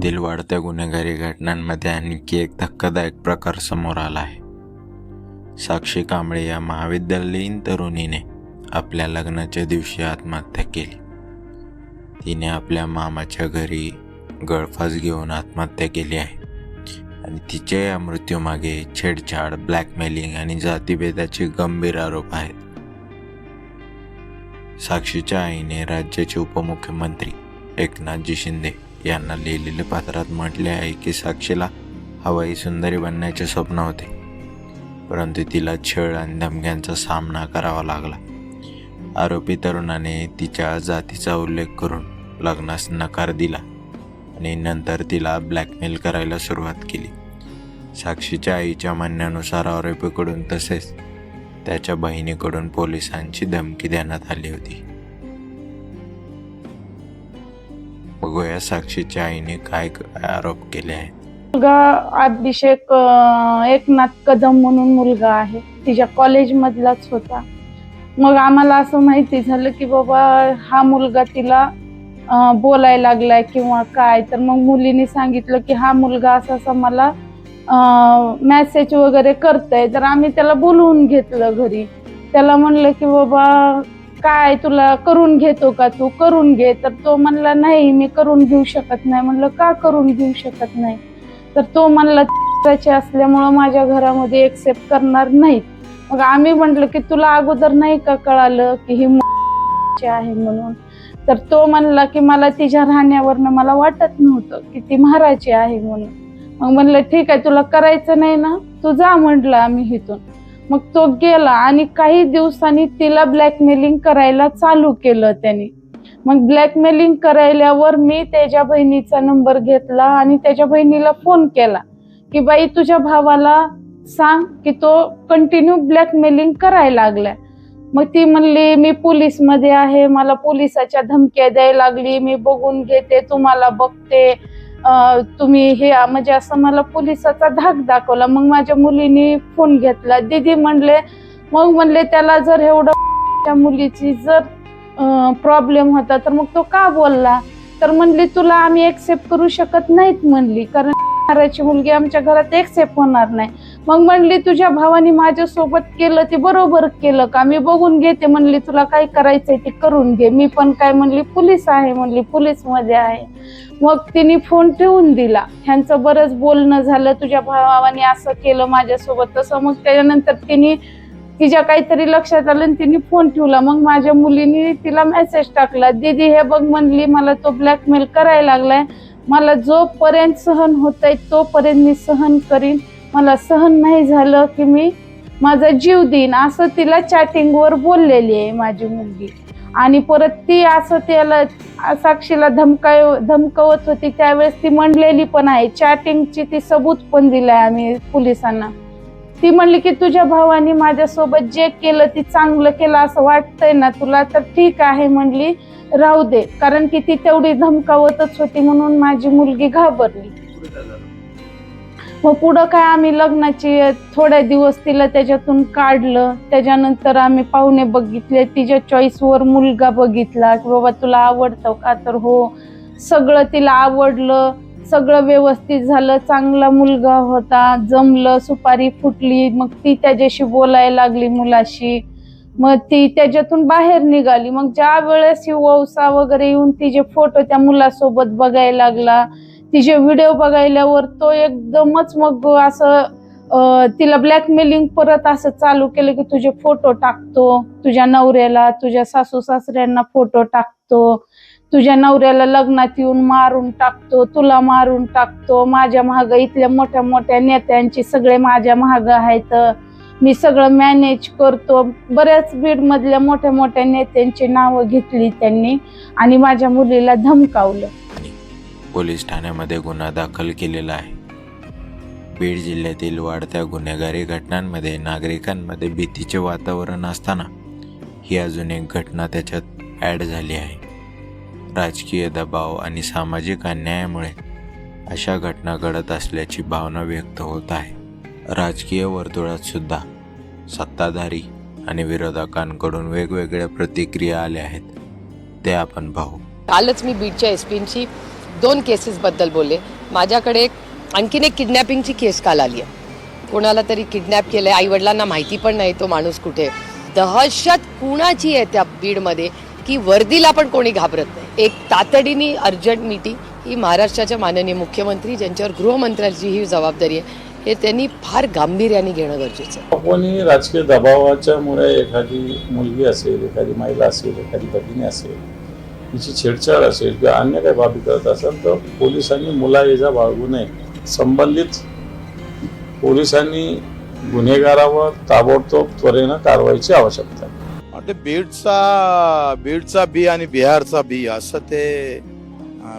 जिल्ह्यातील वाढत्या गुन्हेगारी घटनांमध्ये आणखी एक धक्कादायक प्रकार समोर आला आहे. साक्षी कांबळे या महाविद्यालयीन तरुणीने आपल्या लग्नाच्या दिवशी आत्महत्या केली. तिने आपल्या मामाच्या घरी गळफास घेऊन आत्महत्या केली आहे आणि तिच्या या मृत्यूमागे छेडछाड ब्लॅकमेलिंग आणि जातीभेदाचे गंभीर आरोप आहेत. साक्षीच्या आईने राज्याचे उपमुख्यमंत्री एकनाथजी शिंदे यांना लिहिलेल्या पात्रात म्हटले आहे की साक्षीला हवाई सुंदरी बनण्याचे स्वप्न होते. परंतु तिला छळ आणि धमक्यांचा सामना करावा लागला. आरोपी तरुणाने तिच्या जातीचा उल्लेख करून लग्नास नकार दिला आणि नंतर तिला ब्लॅकमेल करायला सुरुवात केली. साक्षीच्या आईच्या म्हणण्यानुसार आरोपीकडून तसेच त्याच्या बहिणीकडून पोलिसांची धमकी देण्यात आली होती. बघूया साक्षीच्या आईने काय आरोप केले आहेत. मुलगा अभिषेक अं, एकनाथ कदम म्हणून मुलगा आहे. तिच्या कॉलेजमधलाच होता. मग आम्हाला असं माहिती झालं की बाबा हा मुलगा तिला अं, बोलायला लागलाय किंवा काय? तर मग मुलीने सांगितलं की हा मुलगा असा असा मला मॅसेज वगैरे करतय. तर आम्ही त्याला बोलवून घेतलं घरी. त्याला म्हणलं की बाबा काय तुला करून घेतो का तू? करून घे. तर तो म्हणला नाही मी करून घेऊ शकत नाही. म्हणलं का करून घेऊ शकत नाही? तर तो म्हणला त्याचे असल्यामुळं माझ्या घरामध्ये एक्सेप्ट करणार नाहीत. मग आम्ही म्हटलं की तुला अगोदर नाही का कळालं की ही ची आहे म्हणून? तर तो म्हणला की मला तिच्या राहण्यावरनं मला वाटत नव्हतं की ती महाराची आहे म्हणून. मग म्हणलं ठीक आहे तुला करायचं नाही ना? तू जा म्हटलं आम्ही इथून. मग तो गेला आणि काही दिवसांनी तिला ब्लॅकमेलिंग करायला चालू केलं त्याने. मग ब्लॅकमेलिंग करायल्यावर मी त्याच्या बहिणीचा नंबर घेतला आणि त्याच्या बहिणीला फोन केला की बाई तुझ्या भावाला सांग की तो कंटिन्यू ब्लॅकमेलिंग करायला लागलाय. मग ती म्हणली मी पोलीसमध्ये आहे मला पोलिसाच्या धमक्या द्यायला लागली मी बघून घेते तुम्हाला बघते. तुम्ही हे म्हणजे असं मला पोलिसाचा धाक दाखवला. मग माझ्या मुलीने फोन घेतला. दीदी म्हणले मग म्हणले त्याला जर एवढं त्या मुलीची जर प्रॉब्लेम होता तर मग तो का बोलला? तर म्हणली तुला आम्ही एक्सेप्ट करू शकत नाहीत म्हणली. कारण मुलगी आमच्या घरात एक्सेप्ट होणार नाही. मग म्हणली तुझ्या भावाने माझ्यासोबत केलं ते बरोबर केलं का? मी बघून घेते. म्हणली तुला काय करायचंय ते करून घे. मी पण काय म्हणली पोलीस आहे. म्हणली पोलीसमध्ये आहे. मग तिने फोन ठेवून दिला. ह्यांचं बरंच बोलणं झालं तुझ्या भावाने असं केलं माझ्यासोबत तसं. मग त्याच्यानंतर तिने तिच्या काहीतरी लक्षात आलं आणि तिने फोन ठेवला. मग माझ्या मुलीने तिला मेसेज टाकला दीदी हे बघ म्हणली मला तो ब्लॅकमेल करायला लागलाय. मला जोपर्यंत सहन होत आहे तोपर्यंत मी सहन करीन. मला सहन नाही झालं की मी माझा जीव देईन. असं तिला चॅटिंगवर बोललेली आहे माझी मुलगी. आणि परत ती असं त्याला साक्षीला धमकाय धमकवत होती. त्यावेळेस ती म्हणलेली पण आहे. चॅटिंगची ती सबूत पण दिलाय आम्ही पोलिसांना. ती म्हणली की तुझ्या भावाने माझ्यासोबत जे केलं ती चांगलं केलं असं वाटतंय ना तुला? तर ठीक आहे म्हणली. राहू दे. कारण की ती तेवढी धमकावतच होती म्हणून माझी मुलगी घाबरली. मग पुढं काय आम्ही लग्नाची थोड्या दिवस तिला त्याच्यातून काढलं. त्याच्यानंतर आम्ही पाहुणे बघितले. तिच्या चॉईसवर मुलगा बघितला की बाबा तुला आवडतो का? तर हो सगळं तिला आवडलं. सगळं व्यवस्थित झालं. चांगला मुलगा होता. जमलं. सुपारी फुटली. मग ती त्याच्याशी बोलायला लागली मुलाशी. मग ती त्याच्यातून बाहेर निघाली. मग ज्या वेळेस ही वौसा वगैरे येऊन तिचे फोटो त्या मुलासोबत बघायला लागला. तिचे व्हिडिओ बघायल्यावर तो एकदमच मग असं तिला ब्लॅकमेलिंग परत असं चालू केलं की तुझे फोटो टाकतो तुझ्या नवऱ्याला तुझ्या सासू सासऱ्यांना फोटो टाकतो तुझ्या नवऱ्याला लग्नात येऊन मारून टाकतो तुला मारून टाकतो माझ्या महाग इथल्या मोठ्या मोठ्या नेत्यांची सगळे माझ्या महाग आहेत मी सगळं मॅनेज करतो. बऱ्याच बीड मधल्या मोठ्या मोठ्या नेत्यांची नावं घेतली त्यांनी आणि माझ्या मुलीला धमकावलं. पोलीस ठाण्यामध्ये गुन्हा दाखल केलेला आहे. बीड जिल्ह्यातील वाढत्या गुन्हेगारी घटनांमध्ये नागरिकांमध्ये भीतीचे वातावरण असताना ही अजून एक घटना त्याच्यात ॲड झाली आहे. राजकीय दबाव आणि सामाजिक अन्यायामुळे अशा घटना घडत असल्याची भावना व्यक्त होत आहे. राजकीय वर्तुळात सुद्धा सत्ताधारी आणि विरोधकांकडून वेगवेगळ्या प्रतिक्रिया आल्या आहेत. ते आपण पाहू. कालच मी बीडच्या एस पींची दोन केसेसबद्दल बोलले. माझ्याकडे एक आणखीन एक किडनॅपिंगची केस काल आली आहे. कोणाला तरी किडनॅप केलं आहे आईवडिलांना माहिती पण नाही तो माणूस कुठे आहे. दहशत कुणाची आहे त्या बीडमध्ये की वर्दीला पण कोणी घाबरत नाही. एक तातडीने अर्जंट मीटिंग ही महाराष्ट्राच्या माननीय मुख्यमंत्री ज्यांच्यावर गृहमंत्र्याची ही जबाबदारी आहे हे त्यांनी फार गांभीर्याने घेणं गरजेचं आहे. राजकीय दबावाच्यामुळे एखादी मुलगी असेल एखादी महिला असेल एखादी भगिनी असेल तिची छेडछाड असेल किंवा अन्य काही बाबी करत असेल तर पोलिसांनी मुलायजा बाळगू नये. संबंधित पोलिसांनी गुन्हेगारावर ताबडतोब त्वरेनं कारवाईची आवश्यकता आहे. ते बीडचा बीडचा बी आणि बिहारचा बी असं ते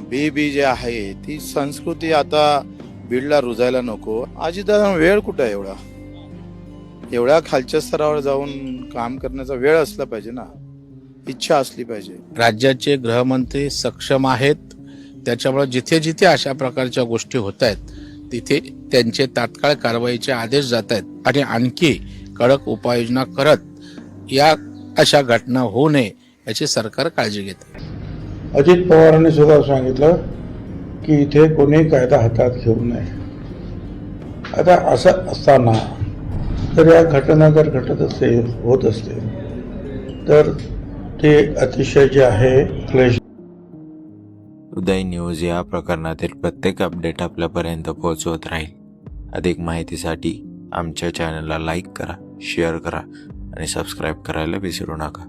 बी बी जे आहे ती संस्कृती आता बीडला रुजायला नको. दादा वेळ कुठं आहे एवढा? एवढ्या खालच्या स्तरावर जाऊन काम करण्याचा वेळ असला पाहिजे ना. इच्छा असली पाहिजे. राज्याचे गृहमंत्री सक्षम आहेत. त्याच्यामुळे जिथे जिथे अशा प्रकारच्या गोष्टी होत आहेत तिथे त्यांचे तात्काळ कारवाईचे आदेश जात आहेत आणि आणखी कडक उपाययोजना करत या अशा घटना होऊ नये याची सरकार काळजी घेते. अजित पवारांनी सुद्धा सांगितलं की इथे कोणी कायदा हातात घेऊ नये. आता असं असताना तर या घटना जर घटत असेल होत असतील तर ते अतिशय जे आहे क्लेश उदय न्यूज या प्रकरणातील प्रत्येक अपडेट आपल्यापर्यंत पोहोचवत राहील. अधिक माहितीसाठी आमच्या चॅनलला लाईक करा शेअर करा आणि सबस्क्राईब करायला विसरू नका.